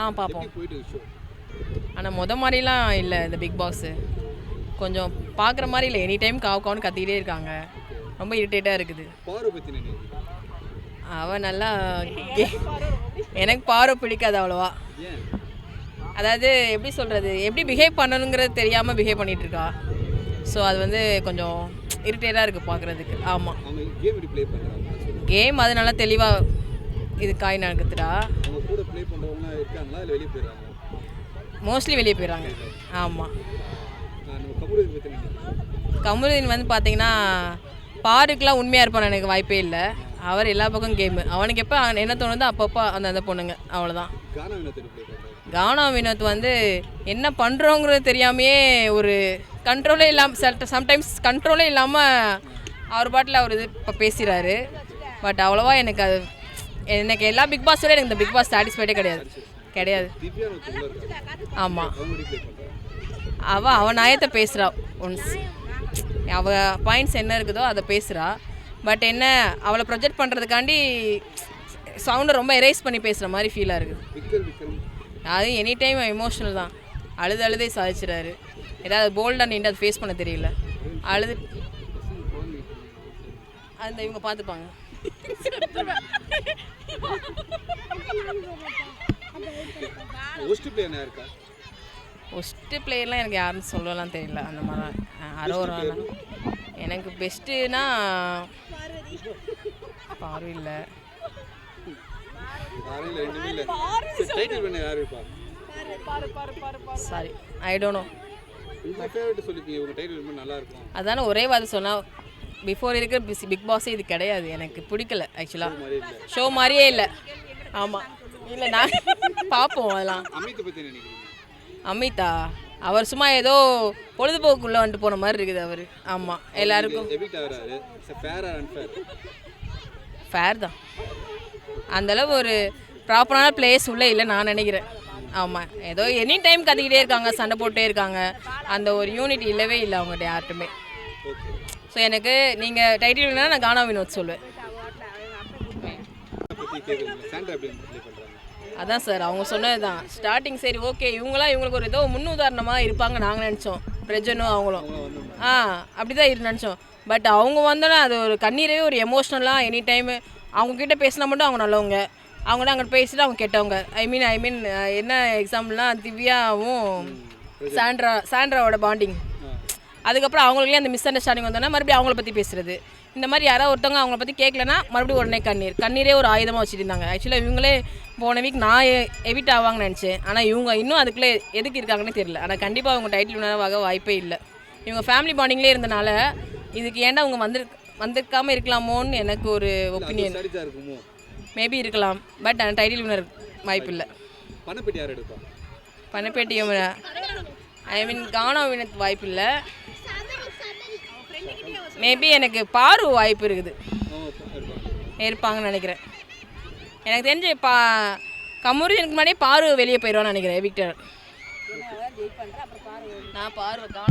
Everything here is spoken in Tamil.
ஆ பார்ப்போம் ஆனால் முத மாதிரிலாம் இல்லை இந்த பிக் பாஸு கொஞ்சம் பார்க்குற மாதிரி இல்லை. எனி டைம் காவு காவுன்னு கத்திக்கிட்டே இருக்காங்க. ரொம்ப இரிட்டேட்டாக இருக்குது. பாரு அவன் நல்லா எனக்கு பார்வை பிடிக்காது அவ்வளோவா. அதாவது எப்படி சொல்கிறது எப்படி பிஹேவ் பண்ணணுங்கிறது தெரியாமல் பிஹேவ் பண்ணிட்டு இருக்கா. ஸோ அது வந்து கொஞ்சம் இரிட்டேட்டாக இருக்குது பார்க்குறதுக்கு ஆமாம் கேம் அது நல்லா தெளிவாக இது காய் நடக்குதுடா ப்ளே பண்ணுறவங்க இருக்காங்களா? இல்லை வெளியே போயிடுறாங்க மோஸ்ட்லி வெளியே போயிடுறாங்க. ஆமாம் கமருதீன் வந்து பார்த்தீங்கன்னா பாருக்குலாம் உண்மையாக இருப்பான் எனக்கு வாய்ப்பே இல்லை. அவர் எல்லா பக்கம் கேமு அவனுக்கு எப்போ என்ன தோணுதோ அப்பப்போ அந்த அந்த பொண்ணுங்க. அவ்வளோதான் கானா வினோத் வந்து என்ன பண்ணுறோங்கிறது தெரியாமையே ஒரு கண்ட்ரோலே இல்லாமல் சில சம்டைம்ஸ் கண்ட்ரோலே இல்லாமல் அவர் பாட்டில் அவர் இது இப்போ பேசுகிறாரு பட் அவ்வளோவா எனக்கு அது எனக்கு எல்லா பிக் பாஸோட எனக்கு இந்த பிக் பாஸ் சாட்டிஸ்ஃபைடே கிடையாது. கிடையாது. ஆமாம் அவங்க அவள் அவன் நாயத்தை பேசுகிறா ஒன்ஸ் அவள் பாயிண்ட்ஸ் என்ன இருக்குதோ அதை பேசுகிறா பட் என்ன அவளை ப்ரொஜெக்ட் பண்ணுறதுக்காண்டி சவுண்டை ரொம்ப எரேஸ் பண்ணி பேசுகிற மாதிரி ஃபீலாக இருக்குது அது எனி டைம் எமோஷனல் தான். அழுது அழுதே சாதிச்சிடாரு. ஏதாவது போல்டாக நின்று அதை ஃபேஸ் பண்ண தெரியல. அழுது அந்த இவங்க பார்த்துப்பாங்க. ஒஸ்ட் பிளேயர் இருக்கா? ஒஸ்ட்டு பிளேயர்லாம் எனக்கு யாருன்னு சொல்லலாம் தெரியல. அந்த மாதிரி அரோரா எனக்கு பெஸ்ட்டுனா பார்வை இல்லை யார் சாரி ஐ டோன்ட் நோ அதான ஒரே வார்த்தை சொன்னால் பிஃபோர் இருக்கிற பிஸ் பிக் பாஸே இது கிடையாது. எனக்கு பிடிக்கல ஆக்சுவலாக ஷோ மாதிரியே இல்லை. ஆமாம் இல்லை. நான் பார்ப்போம் அதெல்லாம். அமிதா அவர் சும்மா ஏதோ பொழுதுபோக்குள்ளே வந்துட்டு போன மாதிரி இருக்குது அவர். ஆமாம் எல்லாருக்கும். ஃபேர் தான். அந்தளவு ஒரு ப்ராப்பரான பிளேஸ் உள்ளே இல்லை நான் நினைக்கிறேன். ஆமாம் ஏதோ எனி டைம் கத்திக்கிட்டே இருக்காங்க சண்டை போட்டே இருக்காங்க. அந்த ஒரு யூனிட் இல்லவே இல்லை அவங்ககிட்ட யார்ட்டுமே. ஸோ எனக்கு நீங்கள் டைட்டில் வேணா நான் கானா வினோத் சொல்லுவேன் அதான் சார் அவங்க சொன்னது தான் ஸ்டார்டிங் சரி ஓகே இவங்களாம் இவங்களுக்கு ஒரு ஏதோ முன்னுதாரணமாக இருப்பாங்க நாங்கள் நினச்சோம். பிரஜனும் அவங்களும். ஆ அப்படி தான் இரு நினச்சோம். பட் அவங்க வந்தோன்னே அது ஒரு கண்ணீரவே ஒரு எமோஷ்னலாக எனி டைமு அவங்கக்கிட்ட பேசினா மட்டும் அவங்க நல்லவங்க. அவங்க அங்கே பேசிட்டு அவங்க கெட்டவங்க. ஐ மீன் ஐ மீன் என்ன எக்ஸாம்பிள்னா திவ்யாவும் சாண்ட்ரா சாண்ட்ராவோட பாண்டிங் அதுக்கப்புறம் அவங்களுக்கே அந்த மிஸ் அண்டர்ஸ்டாண்டிங் வந்தோன்னா மறுபடியும் அவங்கள பற்றி பேசுறது. இந்த மாதிரி யாராவது ஒருத்தவங்க அவங்கள பற்றி கேட்கலனா மறுபடியும் உடனே கண்ணீர். கண்ணீரே ஒரு ஆயுதமாக வச்சுட்டு இருந்தாங்க ஆக்சுவலாக இவங்களே போன வீக் நான் எவிட் ஆவாங்கன்னு நினச்சேன். ஆனால் இவங்க இன்னும் அதுக்குள்ளே எதுக்கு இருக்காங்கன்னு தெரியல. ஆனால் கண்டிப்பாக அவங்க டைட்டில் வினராக வாய்ப்பே இல்லை. இவங்க ஃபேமிலி பாண்டிங்லேயே இருந்தனால இதுக்கு ஏன்டா அவங்க வந்து வந்திருக்காம இருக்கலாமோன்னு எனக்கு ஒரு ஒப்பீனியன் மேபி இருக்கலாம். பட் ஆனால் டைட்டில் வினர் வாய்ப்பு இல்லை. பணப்பெட்டி யார் எடுப்பா? ஐ மீன் கானா வினத் வாய்ப்பு இல்லை. மேபி எனக்கு பாரு வாய்ப்பு இருக்குது. இருப்பாங்கன்னு நினைக்கிறேன். எனக்கு தெரிஞ்சு பா கமுருஜனுக்கு முன்னாடியே பாரு வெளியே போயிடுவான்னு நினைக்கிறேன் விக்டர். நான் பாரு கானா